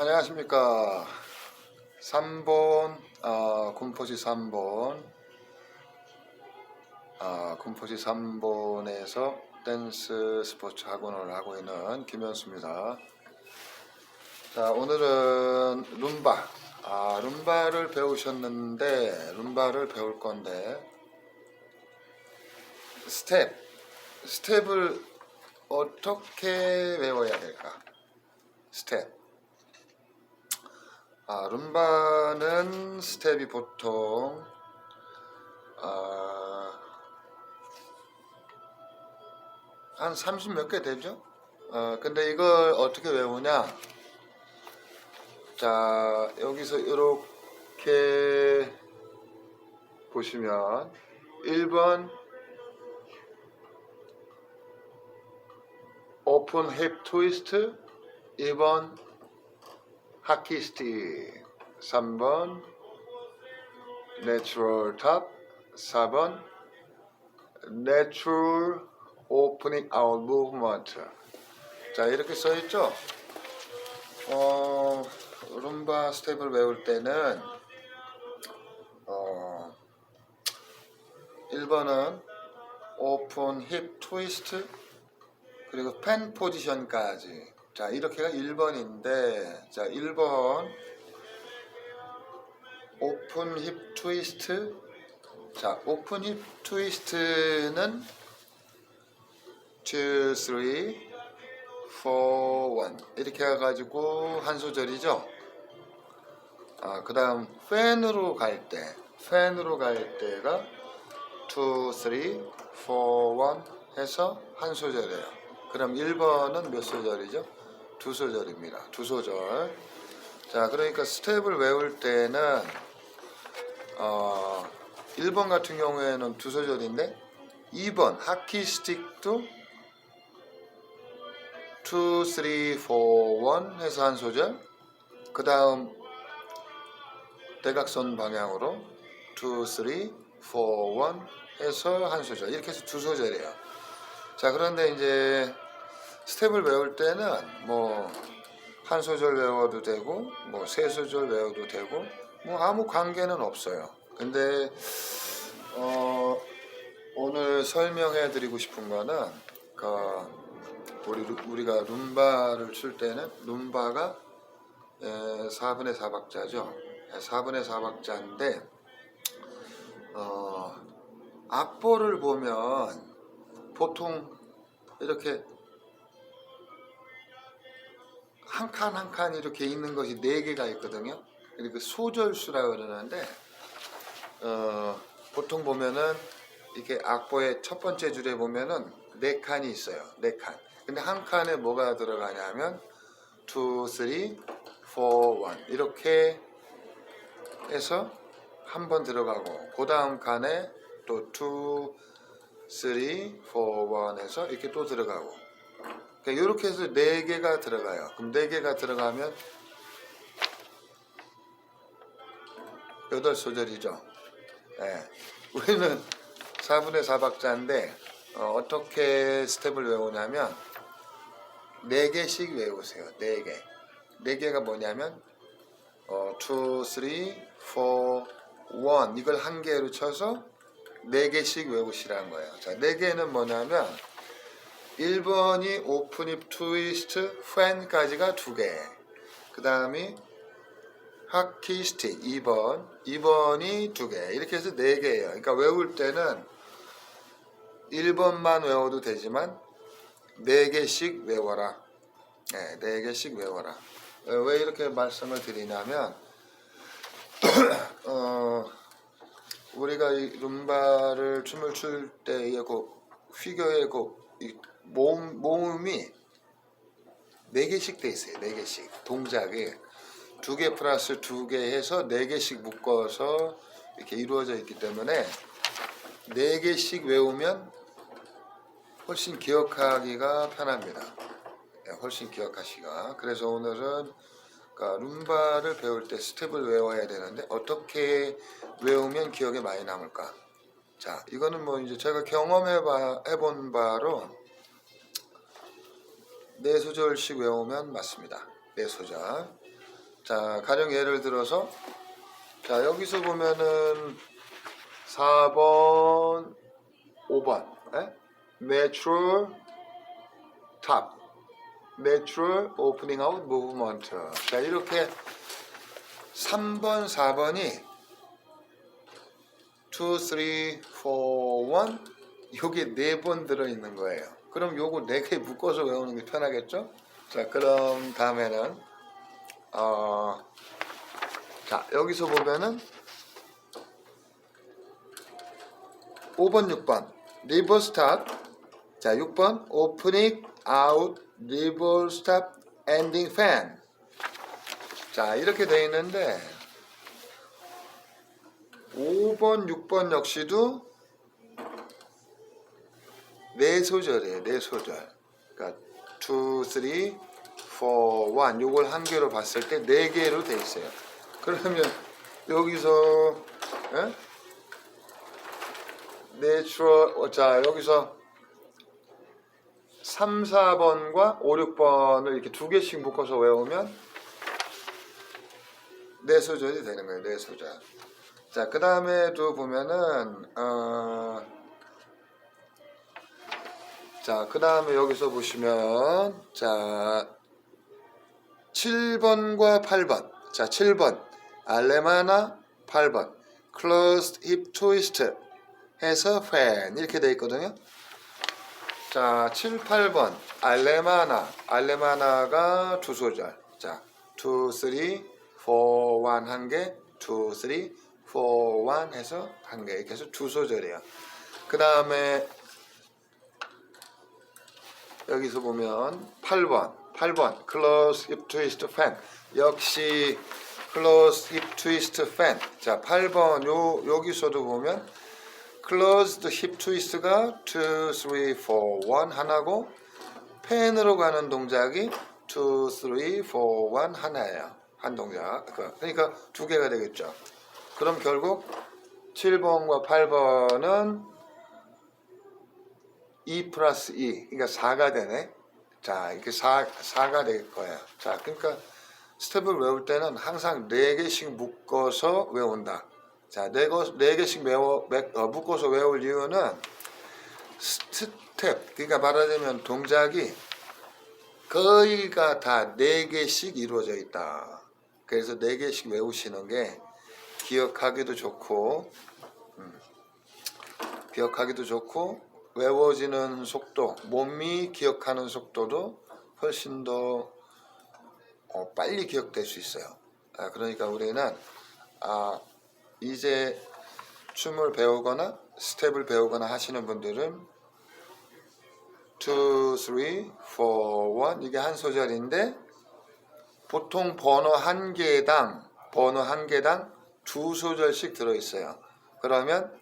안녕하십니까. 3번 아, 군포시 3번 아, 군포시 3번에서 댄스 스포츠 학원을 하고 있는 김현수입니다. 자 오늘은 룸바. 아, 룸바를 배우셨는데 룸바를 배울 건데 스텝. 스텝을 어떻게 외워야 될까? 스텝 아, 룸바는 스텝이 보통 아, 한 30 몇 개 되죠? 어, 근데 이걸 어떻게 외우냐? 자, 여기서 이렇게 보시면 1번 오픈 힙 트위스트 2번 하키 스틱 3번 내추럴 탑 4번 내추럴 오프닝 아웃 무브먼트. 자 이렇게 써 있죠? 어 룸바 스텝을 외울 때는 어 1번은 오픈 힙 트위스트 그리고 펜 포지션까지 자, 이렇게가 1번인데, 자, 1번, 오픈 힙 트위스트. 자, 오픈 힙 트위스트는 2, 3, 4, 1. 이렇게 해가지고 한 소절이죠. 아, 그 다음, 팬으로 갈 때, 팬으로 갈 때가 2, 3, 4, 1 해서 한 소절이에요. 그럼 1번은 몇 소절이죠? 두 소절입니다. 두 소절. 자, 그러니까 스텝을 외울 때는 어, 1번 같은 경우에는 두 소절인데 2번 하키 스틱도 2, 3, 4, 1 해서 한 소절. 그 다음 대각선 방향으로 2, 3, 4, 1 해서 한 소절. 이렇게 해서 두 소절이에요. 자, 그런데 이제 스텝을 외울 때는 뭐 한 소절 외워도 되고 뭐 세 소절 외워도 되고 뭐 아무 관계는 없어요. 근데 어 오늘 설명해 드리고 싶은 거는 그 우리 우리가 룸바를 출 때는 룸바가 에, 4분의 4박자죠. 4분의 4박자인데 어 악보를 보면 보통 이렇게 한 칸 한 칸 이렇게 있는 것이 네 개가 있거든요. 그리고 소절수라 그러는데 어, 보통 보면은 이렇게 악보의 첫 번째 줄에 보면은 네 칸이 있어요. 네 칸. 근데 한 칸에 뭐가 들어가냐면 2, 3, 4, 1 이렇게 해서 한 번 들어가고 그 다음 칸에 또 2, 3, 4, 1 해서 이렇게 또 들어가고 그러니까 이렇게 해서 네 개가 들어가요. 그럼 네 개가 들어가면 여덟 소절이죠. 예. 우리는 4분의 4박자인데 어, 떻게 스텝을 외우냐면 네 개씩 외우세요. 네 개. 네 개가 뭐냐면 어, 2, 3, 4, 1 이걸 한 개로 쳐서 네 개씩 외우시라는 거예요. 자, 네 개는 뭐냐면 1번이 오픈입 트위스트 팬까지가 두 개. 그 다음이 하키 스틱 2번. 2번이 두 개. 이렇게 해서 네 개예요. 그러니까 외울 때는 1번만 외워도 되지만 네 개씩 외워라. 네, 네 개씩 외워라. 어, 왜 이렇게 말씀을 드리냐면 어, 우리가 이 룸바를 춤을 출 때의 그 피겨의 그이 모음, 모음이 네 개씩 돼 있어요. 네 개씩 동작이 두 개 플러스 두 개 해서 네 개씩 묶어서 이렇게 이루어져 있기 때문에 네 개씩 외우면 훨씬 기억하기가 편합니다. 네, 훨씬 기억하시가. 그래서 오늘은 그러니까 룸바를 배울 때 스텝을 외워야 되는데 어떻게 외우면 기억에 많이 남을까? 자, 이거는 뭐 이제 제가 경험해 봐, 해본 바로 네 소절씩 외우면 맞습니다. 네 소절. 자, 가령 예를 들어서 자, 여기서 보면은 4번, 5번. 에? Natural top. Natural opening out movement. 자, 이렇게 3번, 4번이 2, 3, 4, 1 요게 네 번 들어있는 거예요. 그럼 요거 네 개 묶어서 외우는 게 편하겠죠? 자, 그럼 다음에는 어, 자 여기서 보면은 5번, 6번. 리버 스탑 자 6번. 오프닝 아웃 리버 스탑 엔딩 팬 자 이렇게 돼 있는데 5번, 6번 역시도 네 소절이에요. 네 소절. 그러니까 2, 3, 4, 1 요걸 한 개로 봤을 때 네 개로 돼 있어요. 그러면 여기서 예? 내추럴 어, 자 여기서 3, 4번과 5, 6번을 이렇게 두 개씩 묶어서 외우면 네 소절이 되는 거예요. 네 소절. 자, 그 다음에도 보면은, 어, 자, 그 다음에 여기서 보시면, 자, 7번과 8번. 자, 7번. 알레마나 8번. closed hip twist 해서 fan. 이렇게 돼 있거든요. 자, 7, 8번. 알레마나. 알레마나가 두 소절. 자, 2, 3, 4, 1 한 개, 2, 3, 4, 1 해서 한 개. 이렇게 해서 두 소절이에요. 그 다음에 여기서 보면 8번. 8번. close hip twist fan. 역시 close hip twist fan. 자, 8번. 요, 여기서도 보면 closed hip twist가 2, 3, 4, 1 하나고 펜으로 가는 동작이 2, 3, 4, 1 하나예요. 한 동작. 그- 그러니까 두 개가 되겠죠. 그럼 결국 7번과 8번은 2 플러스 2, 그러니까 4가 되네. 자, 이렇게 4, 4가 될 거예요. 자, 그러니까 스텝을 외울 때는 항상 4개씩 묶어서 외운다. 자, 4, 네 개씩 외워, 매- 어, 묶어서 외울 이유는 스- 스텝, 그러니까 말하자면 동작이 거의가 다 4개씩 이루어져 있다. 그래서 4개씩 외우시는 게 기억하기도 좋고, 음, 기억하기도 좋고, 외워지는 속도, 몸이 기억하는 속도도 훨씬 더 어, 빨리 기억될 수 있어요. 아, 그러니까 우리는 아, 이제 춤을 배우거나 스텝을 배우거나 하시는 분들은 2, 3, 4, 1 이게 한 소절인데 보통 번호 한 개당 번호 한 개당 두 소절씩 들어 있어요. 그러면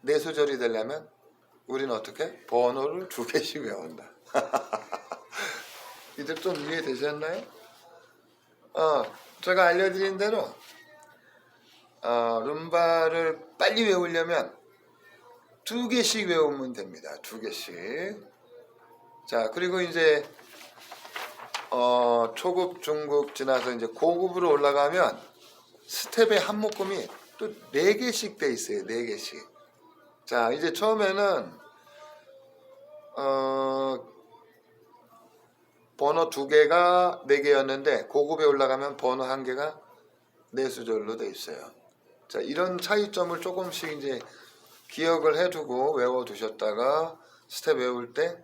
네 소절이 되려면 우리는 어떻게 번호를 두 개씩 외운다. 이제 좀 이해되셨나요? 어, 제가 알려드린 대로 어, 룸바를 빨리 외우려면 두 개씩 외우면 됩니다. 두 개씩. 자, 그리고 이제 어, 초급, 중급 지나서 이제 고급으로 올라가면 스텝의 한 묶음이 또 네 개씩 돼 있어요. 네 개씩. 자, 이제 처음에는 어, 번호 두 개가 네 개였는데 고급에 올라가면 번호 한 개가 네 수절로 돼 있어요. 자, 이런 차이점을 조금씩 이제 기억을 해두고 외워두셨다가 스텝 외울 때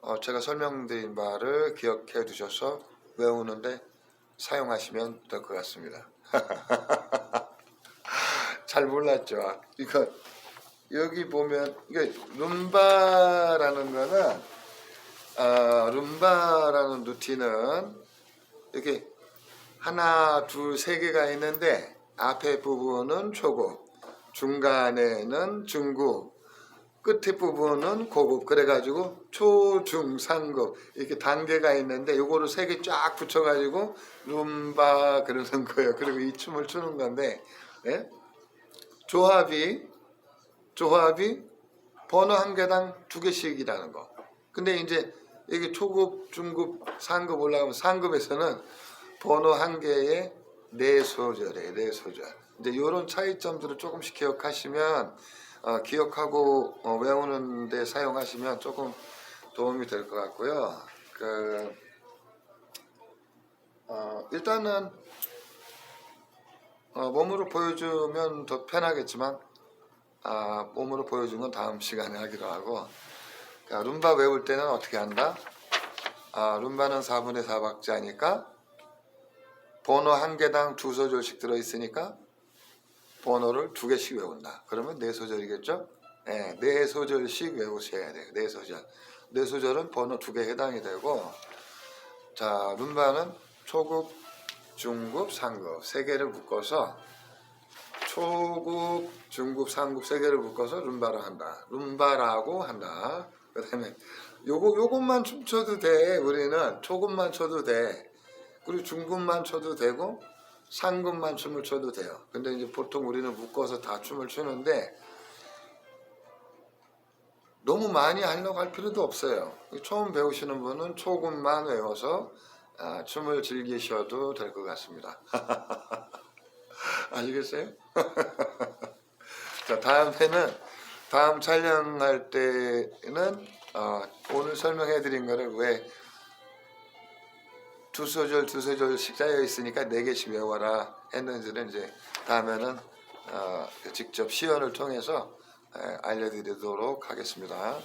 어, 제가 설명드린 바를 기억해 두셔서 외우는데 사용하시면 될 것 같습니다. 잘 몰랐죠. 이거 여기 보면 이게 룸바라는 거는 어, 룸바라는 루틴은 이렇게 하나, 둘, 세 개가 있는데 앞에 부분은 초급, 중간에는 중급, 끝에 부분은 고급 그래가지고 초, 중, 상급 이렇게 단계가 있는데 요거를 세 개 쫙 붙여가지고 룸바 그러는 거예요. 그리고 이 춤을 추는 건데 예? 조합이 조합이 번호 한 개당 두 개씩이라는 거. 근데 이제 이게 초급, 중급, 상급 올라가면 상급에서는 번호 한 개에 네 소절에 네 소절. 이제 이런 차이점들을 조금씩 기억하시면 어, 기억하고 어, 외우는데 사용하시면 조금 도움이 될 것 같고요. 그 어, 일단은 어, 몸으로 보여주면 더 편하겠지만 아, 몸으로 보여준 건 다음 시간에 하기로 하고 자, 룸바 외울 때는 어떻게 한다? 아, 룸바는 4분의 4박자니까 번호 한 개당 두 소절씩 들어있으니까 번호를 두 개씩 외운다. 그러면 네 소절이겠죠? 네, 네 소절씩 외우셔야 돼요. 네 소절. 네 소절은 번호 두 개 해당이 되고 자, 룸바는 초급, 중급, 상급 세 개를 묶어서 초급, 중급, 상급 세 개를 묶어서 룸바를 한다. 룸바라고 한다. 그다음에 요거 요것만 춤춰도 돼. 우리는 초급만 춰도 돼. 그리고 중급만 춰도 되고 상급만 춤을 춰도 돼요. 근데 이제 보통 우리는 묶어서 다 춤을 추는데 너무 많이 하려고 할 필요도 없어요. 처음 배우시는 분은 초급만 외워서 아, 춤을 즐기셔도 될 것 같습니다. 아시겠어요? 자, 다음에는 다음 촬영할 때는 어, 오늘 설명해 드린 거를 왜 두 소절 두 소절씩 짜여 있으니까 네 개씩 외워라 했는지는 이제 다음에는 어, 직접 시연을 통해서 에, 알려드리도록 하겠습니다.